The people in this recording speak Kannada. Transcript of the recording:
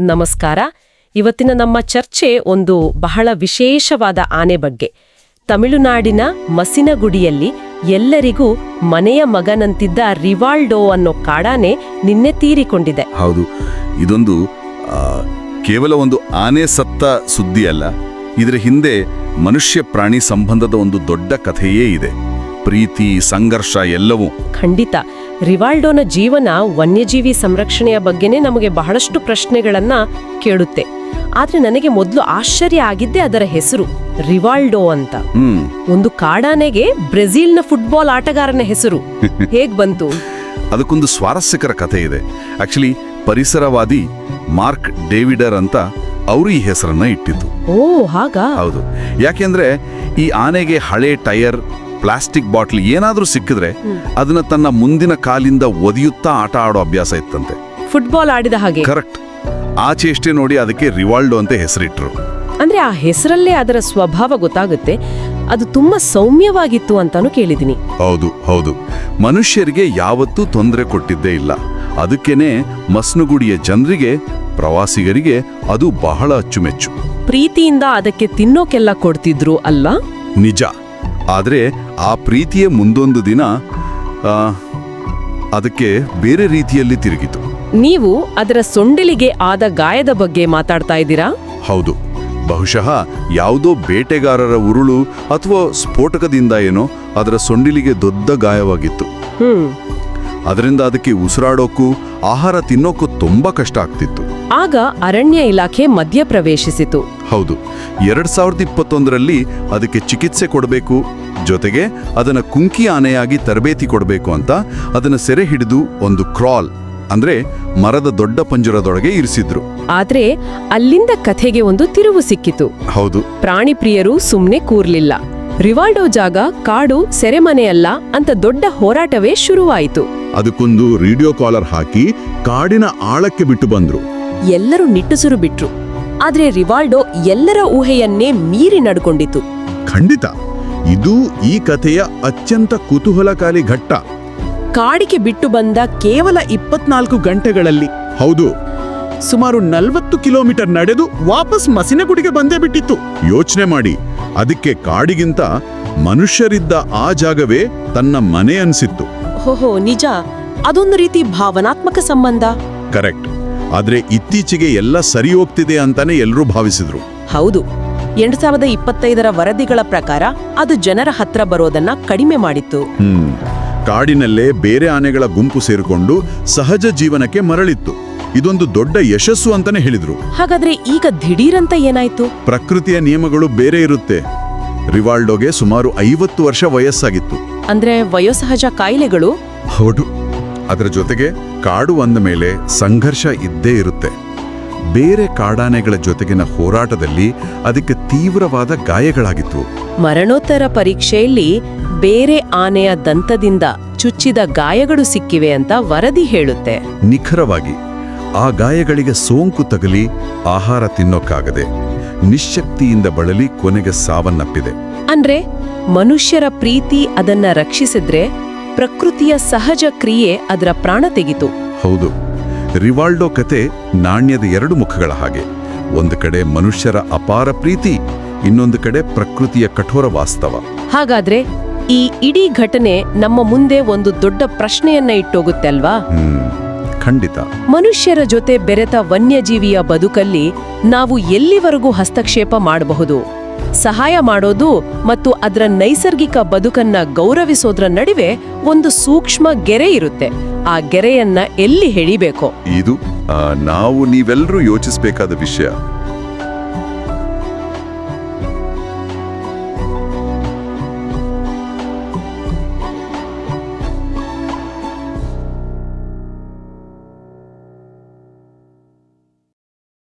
ನಮಸ್ಕಾರ. ಇವತ್ತಿನ ನಮ್ಮ ಚರ್ಚೆ ಒಂದು ಬಹಳ ವಿಶೇಷವಾದ ಆನೆ ಬಗ್ಗೆ. ತಮಿಳುನಾಡಿನ ಮಸಿನಗುಡಿಯಲ್ಲಿ ಎಲ್ಲರಿಗೂ ಮನೆಯ ಮಗನಂತಿದ್ದ ರಿವಾಲ್ಡೋ ಅನ್ನೋ ಕಾಡಾನೆ ನಿನ್ನೆ ತೀರಿಕೊಂಡಿದೆ. ಹೌದು ಇದೊಂದು ಕೇವಲ ಒಂದು ಆನೆ ಸತ್ತ ಸುದ್ದಿ ಅಲ್ಲ ಇದರ ಹಿಂದೆ ಮನುಷ್ಯ ಪ್ರಾಣಿ ಸಂಬಂಧದ ಒಂದು ದೊಡ್ಡ ಕಥೆಯೇ ಇದೆ. ಪ್ರೀತಿ ಸಂಘರ್ಷ ಎಲ್ಲವೂ. ಖಂಡಿತ. ರಿವಾಲ್ಡೋನ ಜೀವನ ವನ್ಯಜೀವಿ ಸಂರಕ್ಷಣೆಯ ಬಗ್ಗೆನೇ ನಮಗೆ ಬಹಳಷ್ಟು ಪ್ರಶ್ನೆಗಳನ್ನ ಕೇಳುತ್ತೆ. ಆದ್ರೆ ನನಗೆ ಮೊದಲು ಆಶ್ಚರ್ಯ ಆಗಿದ್ದೆ ಅದರ ಹೆಸರು ರಿವಾಲ್ಡೋ ಅಂತ. ಒಂದು ಕಾಡಾನೆಗೆ ಬ್ರೆಜಿಲ್ನ ಫುಟ್ಬಾಲ್ ಆಟಗಾರನ ಹೆಸರು. ಹೇಗ್ ಬಂತು? ಅದಕ್ಕೊಂದು ಸ್ವಾರಸ್ಯಕರ ಕಥೆ ಇದೆ. ಆಕ್ಚುಲಿ ಪರಿಸರವಾದಿ ಮಾರ್ಕ್ ಡೇವಿಡರ್ ಅಂತ ಅವರು ಈ ಹೆಸರನ್ನ ಇಟ್ಟಿದ್ದು. ಓ ಹಾಗಾ? ಹೌದು. ಯಾಕೆಂದ್ರೆ ಈ ಆನೆಗೆ ಹಳೆ ಟೈರ್ ಪ್ಲಾಸ್ಟಿಕ್ ಬಾಟ್ಲ್ ಏನಾದರೂ ಸಿಕ್ಕಿದ್ರೆ ಅದನ್ನ ತನ್ನ ಮುಂದಿನ ಕಾಲಿಂದ ಒದಿಯುತ್ತಾ ಆಟ ಆಡೋ ಅಭ್ಯಾಸ ಇತ್ತಂತೆ. ಫುಟ್ಬಾಲ್ ಆಡಿದ ಹಾಗೆ. ಕರೆಕ್ಟ್ ಆ ಚೇಷ್ಟೆ ನೋಡಿ ಅದಕ್ಕೆ ರಿವಾಲ್ಡೋ ಅಂತ ಹೆಸರಿಟ್ರು. ಅಂದ್ರೆ ಆ ಹೆಸರಲ್ಲೇ ಅದರ ಸ್ವಭಾವ ಗೊತ್ತಾಗುತ್ತೆ. ಅದು ತುಂಬಾ ಸೌಮ್ಯವಾಗಿತ್ತು ಅಂತಾನು ಕೇಳಿದೀನಿ ಹೌದು ಹೌದು. ಮನುಷ್ಯರಿಗೆ ಯಾವತ್ತೂ ತೊಂದರೆ ಕೊಟ್ಟಿದ್ದೇ ಇಲ್ಲ. ಅದಕ್ಕೇನೆ ಮಸ್ನುಗುಡಿಯ ಜನರಿಗೆ ಪ್ರವಾಸಿಗರಿಗೆ ಅದು ಬಹಳ ಅಚ್ಚುಮೆಚ್ಚು. ಪ್ರೀತಿಯಿಂದ ಅದಕ್ಕೆ ತಿನ್ನೋಕೆಲ್ಲ ಕೊಡ್ತಿದ್ರು ಅಲ್ಲ? ನಿಜ. ಆದರೆ ಆ ಪ್ರೀತಿಯ ಮುಂದೊಂದು ದಿನ ಅದಕ್ಕೆ ಬೇರೆ ರೀತಿಯಲ್ಲಿ ತಿರುಗಿತು. ನೀವು ಅದರ ಸೊಂಡಿಲಿಗೆ ಆದ ಗಾಯದ ಬಗ್ಗೆ ಮಾತಾಡ್ತಾ ಇದ್ದೀರಾ? ಹೌದು. ಬಹುಶಃ ಯಾವುದೋ ಬೇಟೆಗಾರರ ಉರುಳು ಅಥವಾ ಸ್ಫೋಟಕದಿಂದ ಏನೋ ಅದರ ಸೊಂಡಿಲಿಗೆ ದೊಡ್ಡ ಗಾಯವಾಗಿತ್ತು. ಅದರಿಂದ ಅದಕ್ಕೆ ಉಸಿರಾಡೋಕ್ಕೂ ಆಹಾರ ತಿನ್ನೋಕ್ಕೂ ತುಂಬಾ ಕಷ್ಟ ಆಗ್ತಿತ್ತು. ಆಗ ಅರಣ್ಯ ಇಲಾಖೆ ಮಧ್ಯ ಪ್ರವೇಶಿಸಿತು ಹೌದು ಎರಡ್ ಸಾವಿರದ ಇಪ್ಪತ್ತೊಂದರಲ್ಲಿ ಅದಕ್ಕೆ ಚಿಕಿತ್ಸೆ ಕೊಡಬೇಕು ಜೊತೆಗೆ ಅದನ್ನ ಕುಂಕಿ ಆನೆಯಾಗಿ ತರಬೇತಿ ಕೊಡಬೇಕು ಅಂತ ಅದನ್ನ ಸೆರೆ ಹಿಡಿದು ಒಂದು ಕ್ರಾಲ್ ಅಂದ್ರೆ ಮರದ ದೊಡ್ಡ ಪಂಜರದೊಳಗೆ ಇರಿಸಿದ್ರು. ಆದ್ರೆ ಅಲ್ಲಿಂದ ಕಥೆಗೆ ಒಂದು ತಿರುವು ಸಿಕ್ಕಿತು. ಹೌದು. ಪ್ರಾಣಿ ಪ್ರಿಯರು ಸುಮ್ನೆ ಕೂರ್ಲಿಲ್ಲ. ರಿವಾಲ್ಡೋ ಜಾಗ ಕಾಡು ಸೆರೆಮನೆಯಲ್ಲ ಅಂತ ದೊಡ್ಡ ಹೋರಾಟವೇ ಶುರುವಾಯಿತು. ಅದಕ್ಕೊಂದು ರೇಡಿಯೋ ಕಾಲರ್ ಹಾಕಿ ಕಾಡಿನ ಆಳಕ್ಕೆ ಬಿಟ್ಟು ಬಂದ್ರು. ಎಲ್ಲರೂ ನಿಟ್ಟುಸಿರು ಬಿಟ್ರು. ಆದ್ರೆ ರಿವಾಲ್ಡೋ ಎಲ್ಲರ ಊಹೆಯನ್ನೇ ಮೀರಿ ನಡ್ಕೊಂಡಿತು ಖಂಡಿತ. ಇದು ಈ ಕಥೆಯ ಅತ್ಯಂತ ಕುತೂಹಲಕಾರಿ ಘಟ್ಟ. ಕಾಡಿಗೆ ಬಿಟ್ಟು ಬಂದ ಕೇವಲ ಇಪ್ಪತ್ನಾಲ್ಕು ಗಂಟೆಗಳಲ್ಲಿ. ಹೌದು. ಸುಮಾರು ನಲವತ್ತು ಕಿಲೋಮೀಟರ್ ನಡೆದು ವಾಪಸ್ ಮಸಿನಗುಡಿಗೆ ಬಂದೇ ಬಿಟ್ಟಿತ್ತು. ಯೋಚನೆ ಮಾಡಿ. ಅದಕ್ಕೆ ಕಾಡಿಗಿಂತ ಮನುಷ್ಯರಿದ್ದ ಆ ಜಾಗವೇ ತನ್ನ ಮನೆ ಅನ್ಸಿತ್ತು. ಹೋಹೋ ನಿಜ. ಅದೊಂದು ರೀತಿ ಭಾವನಾತ್ಮಕ ಸಂಬಂಧ. ಕರೆಕ್ಟ್. ಆದ್ರೆ ಇತ್ತೀಚೆಗೆ ಎಲ್ಲ ಸರಿ ಹೋಗ್ತಿದೆ ಅಂತಾನೆ ಎಲ್ಲರೂ ಭಾವಿಸಿದ್ರು. ಹೌದು. ಎರಡ್ ಸಾವಿರದ ಇಪ್ಪತ್ತೈದರ ವರದಿಗಳ ಪ್ರಕಾರ ಅದು ಜನರ ಹತ್ರ ಬರೋದನ್ನ ಕಡಿಮೆ ಮಾಡಿತ್ತು. ಹ್ಮ್. ಕಾಡಿನಲ್ಲೇ ಬೇರೆ ಆನೆಗಳ ಗುಂಪು ಸೇರಿಕೊಂಡು ಸಹಜ ಜೀವನಕ್ಕೆ ಮರಳಿತ್ತು. ಇದೊಂದು ದೊಡ್ಡ ಯಶಸ್ಸು ಅಂತಾನೆ ಹೇಳಿದ್ರು. ಹಾಗಾದ್ರೆ ಈಗ ದಿಢೀರಂತ ಏನಾಯ್ತು? ಪ್ರಕೃತಿಯ ನಿಯಮಗಳು ಬೇರೆ ಇರುತ್ತೆ. ರಿವಾಲ್ಡೋಗೆ ಸುಮಾರು ಐವತ್ತು ವರ್ಷ ವಯಸ್ಸಾಗಿತ್ತು. ಅಂದ್ರೆ ವಯೋಸಹಜ ಕಾಯಿಲೆಗಳು? ಹೌದು. ಅದರ ಜೊತೆಗೆ ಕಾಡು ಅಂದ ಮೇಲೆ ಸಂಘರ್ಷ ಇದ್ದೇ ಇರುತ್ತೆ. ಬೇರೆ ಕಾಡಾನೆಗಳ ಜೊತೆಗಿನ ಹೋರಾಟದಲ್ಲಿ ಅದಕ್ಕೆ ತೀವ್ರವಾದ ಗಾಯಗಳಾಗಿತ್ತು ಮರಣೋತ್ತರ ಪರೀಕ್ಷೆಯಲ್ಲಿ ಬೇರೆ ಆನೆಯ ದಂತದಿಂದ ಚುಚ್ಚಿದ ಗಾಯಗಳು ಸಿಕ್ಕಿವೆ ಅಂತ ವರದಿ ಹೇಳುತ್ತೆ. ನಿಖರವಾಗಿ ಆ ಗಾಯಗಳಿಗೆ ಸೋಂಕು ತಗಲಿ ಆಹಾರ ತಿನ್ನೋಕ್ಕಾಗದೆ ನಿಶ್ಶಕ್ತಿಯಿಂದ ಬಳಲಿ ಕೊನೆಗೆ ಸಾವನ್ನಪ್ಪಿದೆ. ಅಂದ್ರೆ ಮನುಷ್ಯರ ಪ್ರೀತಿ ಅದನ್ನ ರಕ್ಷಿಸಿದ್ರೆ ಪ್ರಕೃತಿಯ ಸಹಜ ಕ್ರಿಯೆ ಅದರ ಪ್ರಾಣ ತೆಗಿತು. ಹೌದು. ರಿವಾಲ್ಡೋ ಕತೆ ನಾಣ್ಯದ ಎರಡು ಮುಖಗಳ ಹಾಗೆ. ಒಂದು ಕಡೆ ಮನುಷ್ಯರ ಅಪಾರ ಪ್ರೀತಿ ಇನ್ನೊಂದು ಕಡೆ ಪ್ರಕೃತಿಯ ಕಠೋರ ವಾಸ್ತವ. ಹಾಗಾದ್ರೆ ಈ ಇಡೀ ಘಟನೆ ನಮ್ಮ ಮುಂದೆ ಒಂದು ದೊಡ್ಡ ಪ್ರಶ್ನೆಯನ್ನ ಇಟ್ಟೋಗುತ್ತೆ ಅಲ್ವಾ? ಖಂಡಿತ. ಮನುಷ್ಯರ ಜೊತೆ ಬೆರೆತ ವನ್ಯಜೀವಿಯ ಬದುಕಲ್ಲಿ ನಾವು ಎಲ್ಲಿವರೆಗೂ ಹಸ್ತಕ್ಷೇಪ ಮಾಡಬಹುದು? ಸಹಾಯ ಮಾಡೋದು ಮತ್ತು ಅದರ ನೈಸರ್ಗಿಕ ಬದುಕನ್ನ ಗೌರವಿಸೋದ್ರ ನಡುವೆ ಒಂದು ಸೂಕ್ಷ್ಮ ಗೆರೆ ಇರುತ್ತೆ. ಆ ಗೆರೆಯನ್ನ ಎಲ್ಲಿ ಹೆಳಿಬೇಕೋ ಇದು ನಾವು ನೀವೆಲ್ಲರೂ ಯೋಚಿಸಬೇಕಾದ ವಿಷಯ.